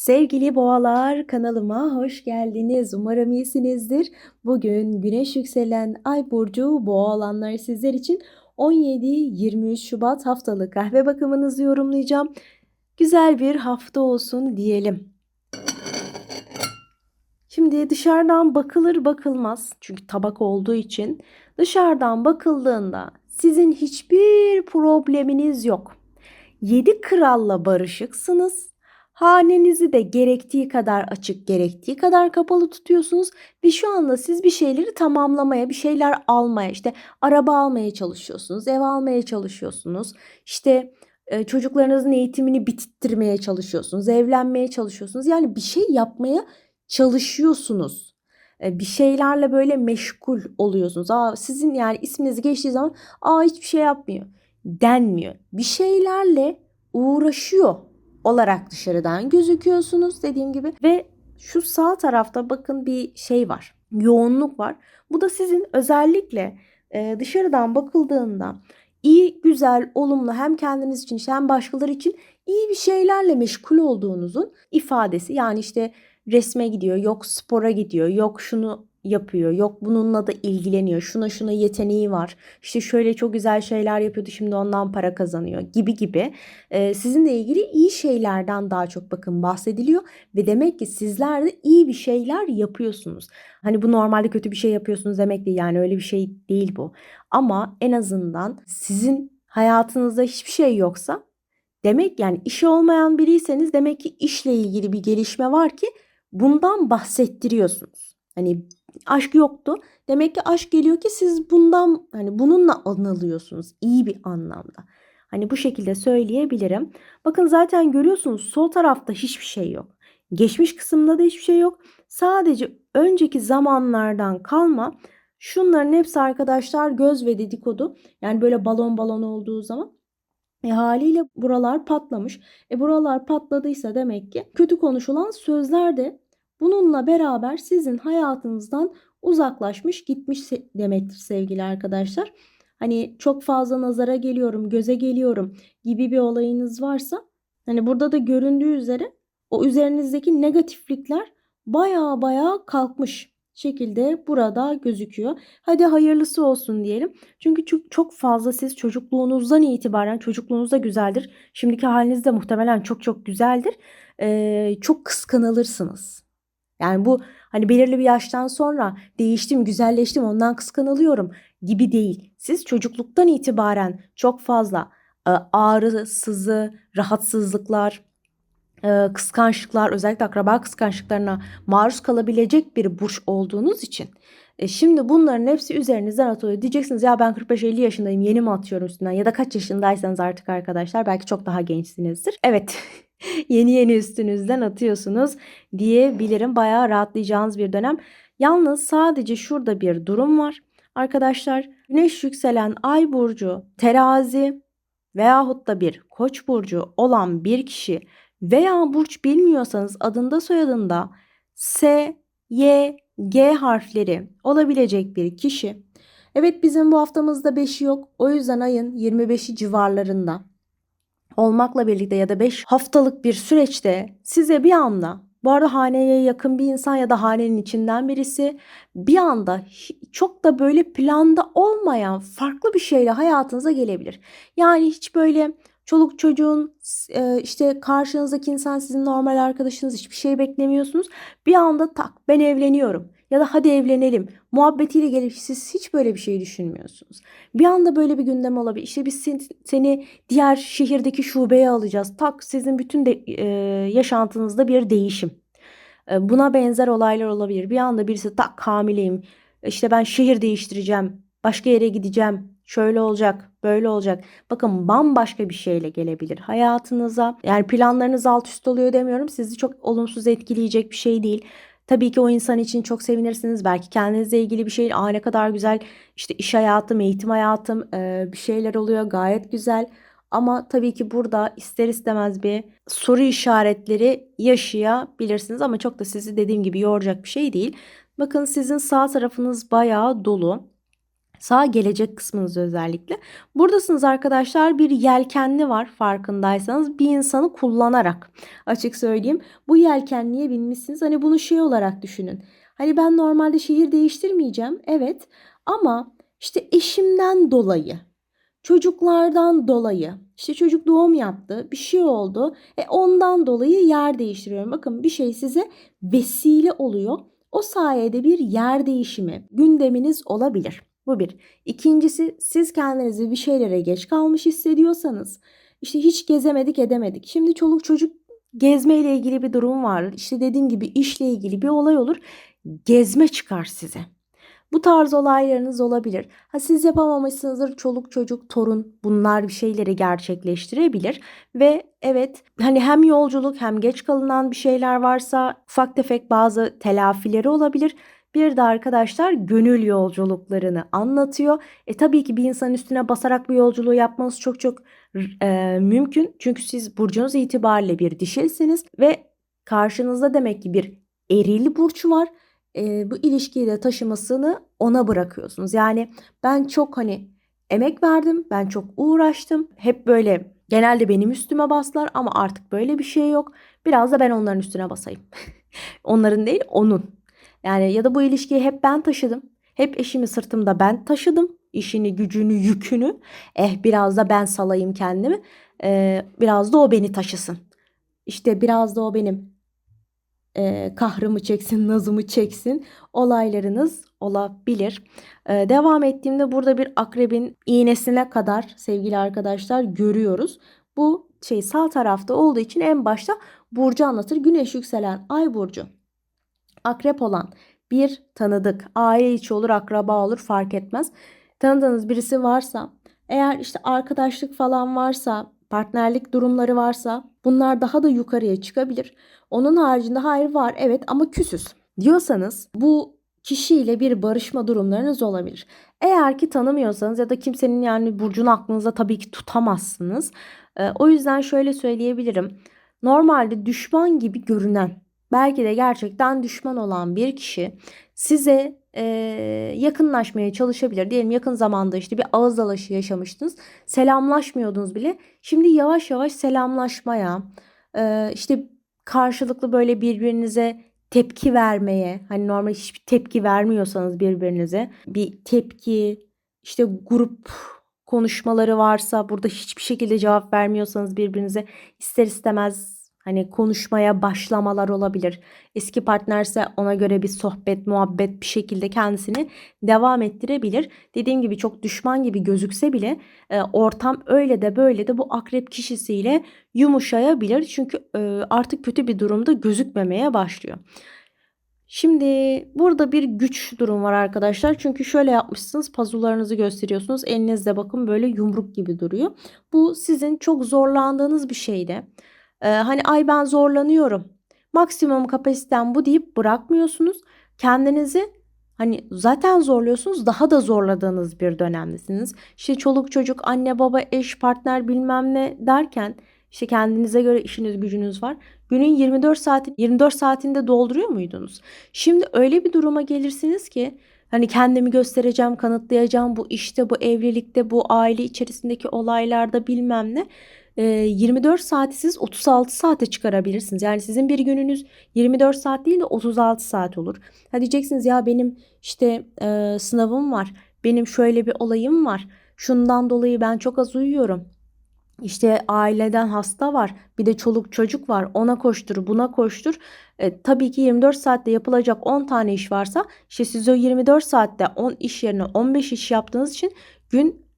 Sevgili boğalar kanalıma hoş geldiniz. Umarım iyisinizdir. Bugün güneş yükselen ay burcu boğa olanlar sizler için 17-23 Şubat haftalık kahve bakımınızı yorumlayacağım. Güzel bir hafta olsun diyelim. Şimdi dışarıdan bakılır bakılmaz çünkü tabak olduğu için dışarıdan bakıldığında sizin hiçbir probleminiz yok. Yedi kralla barışıksınız. Hanenizi de gerektiği kadar açık, gerektiği kadar kapalı tutuyorsunuz ve şu anda siz bir şeyleri tamamlamaya, bir şeyler almaya, işte araba almaya çalışıyorsunuz, ev almaya çalışıyorsunuz. İşte e, çocuklarınızın eğitimini bitirmeye çalışıyorsunuz, evlenmeye çalışıyorsunuz. Yani bir şey yapmaya çalışıyorsunuz. E, bir şeylerle böyle meşgul oluyorsunuz. Aa, sizin yani isminiz geçtiği zaman aa hiçbir şey yapmıyor denmiyor. Bir şeylerle uğraşıyor olarak dışarıdan gözüküyorsunuz dediğim gibi ve şu sağ tarafta bakın bir şey var. Yoğunluk var. Bu da sizin özellikle e, dışarıdan bakıldığında iyi, güzel, olumlu hem kendiniz için hem başkaları için iyi bir şeylerle meşgul olduğunuzun ifadesi. Yani işte resme gidiyor, yok spora gidiyor, yok şunu yapıyor. Yok bununla da ilgileniyor. Şuna şuna yeteneği var. İşte şöyle çok güzel şeyler yapıyordu şimdi ondan para kazanıyor gibi gibi. Ee, sizinle ilgili iyi şeylerden daha çok bakın bahsediliyor. Ve demek ki sizler de iyi bir şeyler yapıyorsunuz. Hani bu normalde kötü bir şey yapıyorsunuz demek değil. Yani öyle bir şey değil bu. Ama en azından sizin hayatınızda hiçbir şey yoksa demek yani işi olmayan biriyseniz demek ki işle ilgili bir gelişme var ki bundan bahsettiriyorsunuz. Hani aşk yoktu. Demek ki aşk geliyor ki siz bundan hani bununla anılıyorsunuz iyi bir anlamda. Hani bu şekilde söyleyebilirim. Bakın zaten görüyorsunuz sol tarafta hiçbir şey yok. Geçmiş kısımda da hiçbir şey yok. Sadece önceki zamanlardan kalma şunların hepsi arkadaşlar göz ve dedikodu. Yani böyle balon balon olduğu zaman e haliyle buralar patlamış. E buralar patladıysa demek ki kötü konuşulan sözler de bununla beraber sizin hayatınızdan uzaklaşmış gitmiş demektir sevgili arkadaşlar. Hani çok fazla nazara geliyorum, göze geliyorum gibi bir olayınız varsa hani burada da göründüğü üzere o üzerinizdeki negatiflikler baya baya kalkmış şekilde burada gözüküyor. Hadi hayırlısı olsun diyelim. Çünkü çok, fazla siz çocukluğunuzdan itibaren çocukluğunuzda güzeldir. Şimdiki haliniz de muhtemelen çok çok güzeldir. Ee, çok kıskanılırsınız. Yani bu hani belirli bir yaştan sonra değiştim, güzelleştim, ondan kıskanılıyorum gibi değil. Siz çocukluktan itibaren çok fazla e, ağrı, sızı, rahatsızlıklar, e, kıskançlıklar, özellikle akraba kıskançlıklarına maruz kalabilecek bir burç olduğunuz için e, şimdi bunların hepsi üzerinizden atıyor. Diyeceksiniz ya ben 45-50 yaşındayım yeni mi atıyorum üstünden ya da kaç yaşındaysanız artık arkadaşlar belki çok daha gençsinizdir. Evet yeni yeni üstünüzden atıyorsunuz diyebilirim. Bayağı rahatlayacağınız bir dönem. Yalnız sadece şurada bir durum var. Arkadaşlar güneş yükselen ay burcu terazi veyahut da bir koç burcu olan bir kişi veya burç bilmiyorsanız adında soyadında S, Y, G harfleri olabilecek bir kişi. Evet bizim bu haftamızda 5'i yok. O yüzden ayın 25'i civarlarında olmakla birlikte ya da 5 haftalık bir süreçte size bir anda bu arada haneye yakın bir insan ya da hanenin içinden birisi bir anda çok da böyle planda olmayan farklı bir şeyle hayatınıza gelebilir. Yani hiç böyle çoluk çocuğun işte karşınızdaki insan sizin normal arkadaşınız hiçbir şey beklemiyorsunuz. Bir anda tak ben evleniyorum ya da hadi evlenelim muhabbetiyle gelip siz hiç böyle bir şey düşünmüyorsunuz. Bir anda böyle bir gündem olabilir. İşte biz seni diğer şehirdeki şubeye alacağız. Tak sizin bütün de, e, yaşantınızda bir değişim. E, buna benzer olaylar olabilir. Bir anda birisi tak hamileyim. İşte ben şehir değiştireceğim. Başka yere gideceğim. Şöyle olacak, böyle olacak. Bakın bambaşka bir şeyle gelebilir hayatınıza. Yani planlarınız alt üst oluyor demiyorum. Sizi çok olumsuz etkileyecek bir şey değil. Tabii ki o insan için çok sevinirsiniz. Belki kendinizle ilgili bir şey. Aa ne kadar güzel işte iş hayatım, eğitim hayatım e, bir şeyler oluyor. Gayet güzel. Ama tabii ki burada ister istemez bir soru işaretleri yaşayabilirsiniz. Ama çok da sizi dediğim gibi yoracak bir şey değil. Bakın sizin sağ tarafınız bayağı dolu. Sağ gelecek kısmınızda özellikle. Buradasınız arkadaşlar bir yelkenli var farkındaysanız bir insanı kullanarak açık söyleyeyim. Bu yelkenliye binmişsiniz hani bunu şey olarak düşünün. Hani ben normalde şehir değiştirmeyeceğim evet ama işte eşimden dolayı çocuklardan dolayı işte çocuk doğum yaptı bir şey oldu e ondan dolayı yer değiştiriyorum. Bakın bir şey size vesile oluyor. O sayede bir yer değişimi gündeminiz olabilir. Bu bir. İkincisi siz kendinizi bir şeylere geç kalmış hissediyorsanız işte hiç gezemedik edemedik. Şimdi çoluk çocuk gezme ilgili bir durum var. İşte dediğim gibi işle ilgili bir olay olur. Gezme çıkar size. Bu tarz olaylarınız olabilir. Ha siz yapamamışsınızdır çoluk çocuk torun bunlar bir şeyleri gerçekleştirebilir ve evet hani hem yolculuk hem geç kalınan bir şeyler varsa ufak tefek bazı telafileri olabilir. Bir de arkadaşlar gönül yolculuklarını anlatıyor. E tabii ki bir insanın üstüne basarak bu yolculuğu yapmanız çok çok e, mümkün. Çünkü siz burcunuz itibariyle bir dişilsiniz ve karşınızda demek ki bir eril burç var e, bu ilişkiyi de taşımasını ona bırakıyorsunuz. Yani ben çok hani emek verdim, ben çok uğraştım. Hep böyle genelde benim üstüme baslar ama artık böyle bir şey yok. Biraz da ben onların üstüne basayım. onların değil, onun. Yani ya da bu ilişkiyi hep ben taşıdım. Hep eşimi sırtımda ben taşıdım. İşini, gücünü, yükünü. Eh biraz da ben salayım kendimi. Ee, biraz da o beni taşısın. İşte biraz da o benim e, kahrımı çeksin, nazımı çeksin olaylarınız olabilir. E, devam ettiğimde burada bir akrebin iğnesine kadar sevgili arkadaşlar görüyoruz. Bu şey sağ tarafta olduğu için en başta burcu anlatır. Güneş yükselen ay burcu. Akrep olan bir tanıdık, aile içi olur, akraba olur fark etmez. Tanıdığınız birisi varsa, eğer işte arkadaşlık falan varsa, partnerlik durumları varsa bunlar daha da yukarıya çıkabilir. Onun haricinde hayır var evet ama küsüz diyorsanız bu kişiyle bir barışma durumlarınız olabilir. Eğer ki tanımıyorsanız ya da kimsenin yani burcunu aklınıza tabii ki tutamazsınız. O yüzden şöyle söyleyebilirim. Normalde düşman gibi görünen belki de gerçekten düşman olan bir kişi size e, yakınlaşmaya çalışabilir. Diyelim yakın zamanda işte bir ağız dalaşı yaşamıştınız. Selamlaşmıyordunuz bile. Şimdi yavaş yavaş selamlaşmaya, e, işte karşılıklı böyle birbirinize tepki vermeye, hani normal hiçbir tepki vermiyorsanız birbirinize bir tepki, işte grup konuşmaları varsa burada hiçbir şekilde cevap vermiyorsanız birbirinize ister istemez Hani konuşmaya başlamalar olabilir. Eski partnerse ona göre bir sohbet, muhabbet bir şekilde kendisini devam ettirebilir. Dediğim gibi çok düşman gibi gözükse bile e, ortam öyle de böyle de bu akrep kişisiyle yumuşayabilir. Çünkü e, artık kötü bir durumda gözükmemeye başlıyor. Şimdi burada bir güç durum var arkadaşlar. Çünkü şöyle yapmışsınız pazularınızı gösteriyorsunuz. Elinizde bakın böyle yumruk gibi duruyor. Bu sizin çok zorlandığınız bir şeyde. Ee, hani ay ben zorlanıyorum. Maksimum kapasitem bu deyip bırakmıyorsunuz. Kendinizi hani zaten zorluyorsunuz daha da zorladığınız bir dönemdesiniz. İşte çoluk çocuk, anne baba, eş, partner bilmem ne derken işte kendinize göre işiniz gücünüz var. Günün 24 saati 24 saatinde dolduruyor muydunuz? Şimdi öyle bir duruma gelirsiniz ki hani kendimi göstereceğim, kanıtlayacağım bu işte, bu evlilikte, bu aile içerisindeki olaylarda bilmem ne. 24 saati siz 36 saate çıkarabilirsiniz. Yani sizin bir gününüz 24 saat değil de 36 saat olur. Ha diyeceksiniz ya benim işte e, sınavım var. Benim şöyle bir olayım var. Şundan dolayı ben çok az uyuyorum. İşte aileden hasta var. Bir de çoluk çocuk var. Ona koştur, buna koştur. E, tabii ki 24 saatte yapılacak 10 tane iş varsa işte siz o 24 saatte 10 iş yerine 15 iş yaptığınız için gün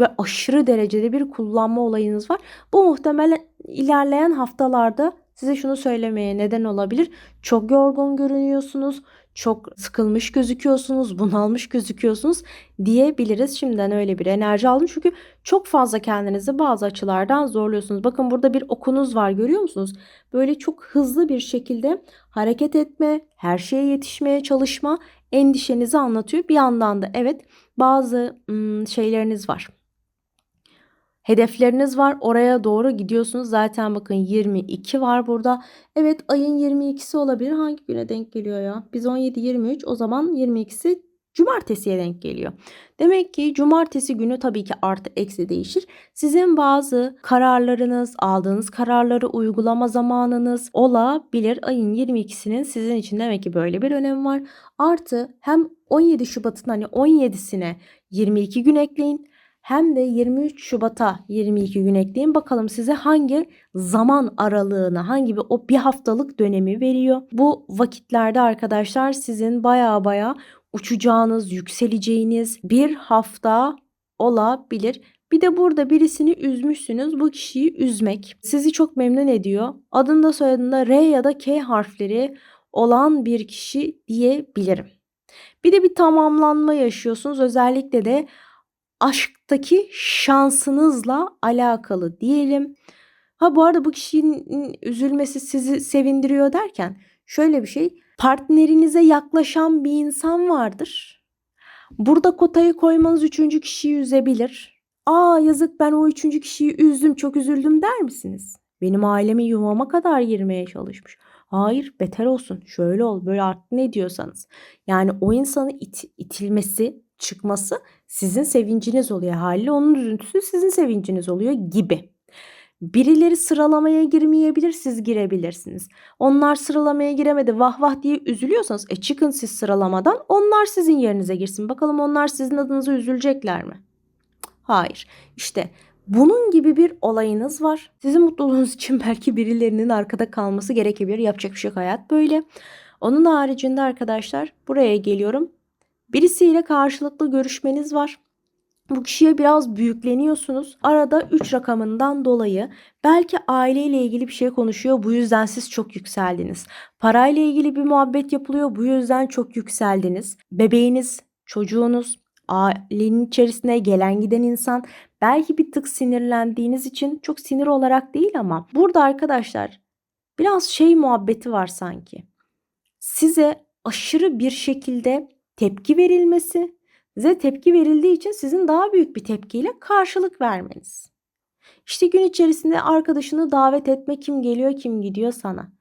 ve aşırı derecede bir kullanma olayınız var. Bu muhtemelen ilerleyen haftalarda size şunu söylemeye neden olabilir. Çok yorgun görünüyorsunuz, çok sıkılmış gözüküyorsunuz, bunalmış gözüküyorsunuz diyebiliriz. Şimdiden öyle bir enerji aldım çünkü çok fazla kendinizi bazı açılardan zorluyorsunuz. Bakın burada bir okunuz var görüyor musunuz? Böyle çok hızlı bir şekilde hareket etme, her şeye yetişmeye çalışma endişenizi anlatıyor. Bir yandan da evet bazı şeyleriniz var. Hedefleriniz var. Oraya doğru gidiyorsunuz. Zaten bakın 22 var burada. Evet ayın 22'si olabilir. Hangi güne denk geliyor ya? Biz 17 23 o zaman 22'si Cumartesiye denk geliyor. Demek ki cumartesi günü tabii ki artı eksi değişir. Sizin bazı kararlarınız, aldığınız kararları uygulama zamanınız olabilir. Ayın 22'sinin sizin için demek ki böyle bir önemi var. Artı hem 17 Şubat'ın hani 17'sine 22 gün ekleyin. Hem de 23 Şubat'a 22 gün ekleyin. Bakalım size hangi zaman aralığına, hangi bir o bir haftalık dönemi veriyor. Bu vakitlerde arkadaşlar sizin baya baya uçacağınız, yükseleceğiniz bir hafta olabilir. Bir de burada birisini üzmüşsünüz. Bu kişiyi üzmek sizi çok memnun ediyor. Adında soyadında R ya da K harfleri olan bir kişi diyebilirim. Bir de bir tamamlanma yaşıyorsunuz. Özellikle de aşktaki şansınızla alakalı diyelim. Ha bu arada bu kişinin üzülmesi sizi sevindiriyor derken şöyle bir şey. Partnerinize yaklaşan bir insan vardır. Burada kotayı koymanız üçüncü kişiyi üzebilir. Aa yazık ben o üçüncü kişiyi üzdüm çok üzüldüm der misiniz? Benim ailemi yuvama kadar girmeye çalışmış. Hayır beter olsun şöyle ol böyle artık ne diyorsanız. Yani o insanı it, itilmesi çıkması sizin sevinciniz oluyor. Haliyle onun üzüntüsü sizin sevinciniz oluyor gibi. Birileri sıralamaya girmeyebilir, siz girebilirsiniz. Onlar sıralamaya giremedi, vah vah diye üzülüyorsanız e çıkın siz sıralamadan, onlar sizin yerinize girsin. Bakalım onlar sizin adınıza üzülecekler mi? Hayır. İşte bunun gibi bir olayınız var. Sizin mutluluğunuz için belki birilerinin arkada kalması gerekebilir. Yapacak bir şey yok hayat böyle. Onun haricinde arkadaşlar buraya geliyorum. Birisiyle karşılıklı görüşmeniz var. Bu kişiye biraz büyükleniyorsunuz. Arada 3 rakamından dolayı belki aileyle ilgili bir şey konuşuyor. Bu yüzden siz çok yükseldiniz. Parayla ilgili bir muhabbet yapılıyor. Bu yüzden çok yükseldiniz. Bebeğiniz, çocuğunuz, ailenin içerisine gelen giden insan belki bir tık sinirlendiğiniz için çok sinir olarak değil ama burada arkadaşlar biraz şey muhabbeti var sanki. Size aşırı bir şekilde tepki verilmesi Size tepki verildiği için sizin daha büyük bir tepkiyle karşılık vermeniz. İşte gün içerisinde arkadaşını davet etme kim geliyor kim gidiyor sana.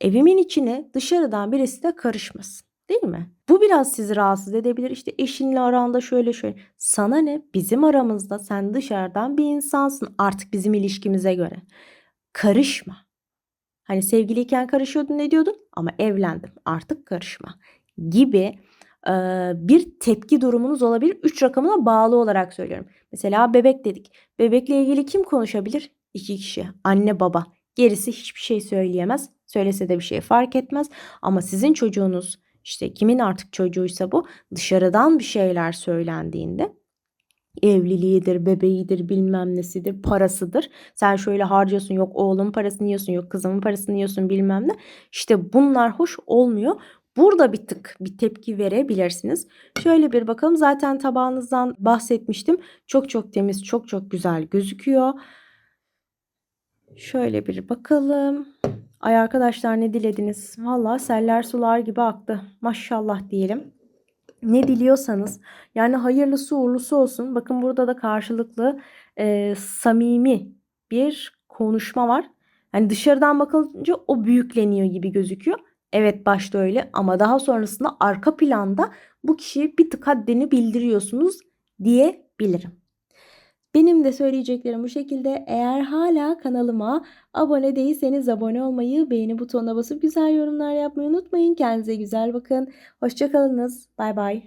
Evimin içine dışarıdan birisi de karışmasın. Değil mi? Bu biraz sizi rahatsız edebilir. İşte eşinle aranda şöyle şöyle. Sana ne? Bizim aramızda sen dışarıdan bir insansın artık bizim ilişkimize göre. Karışma. Hani sevgiliyken karışıyordun ne diyordun? Ama evlendim artık karışma gibi bir tepki durumunuz olabilir. 3 rakamına bağlı olarak söylüyorum. Mesela bebek dedik. Bebekle ilgili kim konuşabilir? İki kişi. Anne baba. Gerisi hiçbir şey söyleyemez. Söylese de bir şey fark etmez. Ama sizin çocuğunuz işte kimin artık çocuğuysa bu dışarıdan bir şeyler söylendiğinde evliliğidir, bebeğidir, bilmem nesidir, parasıdır. Sen şöyle harcıyorsun yok oğlum parasını yiyorsun yok kızımın parasını yiyorsun bilmem ne. İşte bunlar hoş olmuyor. Burada bir tık bir tepki verebilirsiniz. Şöyle bir bakalım. Zaten tabağınızdan bahsetmiştim. Çok çok temiz, çok çok güzel gözüküyor. Şöyle bir bakalım. Ay arkadaşlar ne dilediniz? Valla seller sular gibi aktı. Maşallah diyelim. Ne diliyorsanız yani hayırlısı uğurlusu olsun. Bakın burada da karşılıklı e, samimi bir konuşma var. Yani dışarıdan bakınca o büyükleniyor gibi gözüküyor. Evet başta öyle ama daha sonrasında arka planda bu kişiye bir tık haddini bildiriyorsunuz diyebilirim. Benim de söyleyeceklerim bu şekilde. Eğer hala kanalıma abone değilseniz abone olmayı, beğeni butonuna basıp güzel yorumlar yapmayı unutmayın. Kendinize güzel bakın. Hoşçakalınız. Bay bay.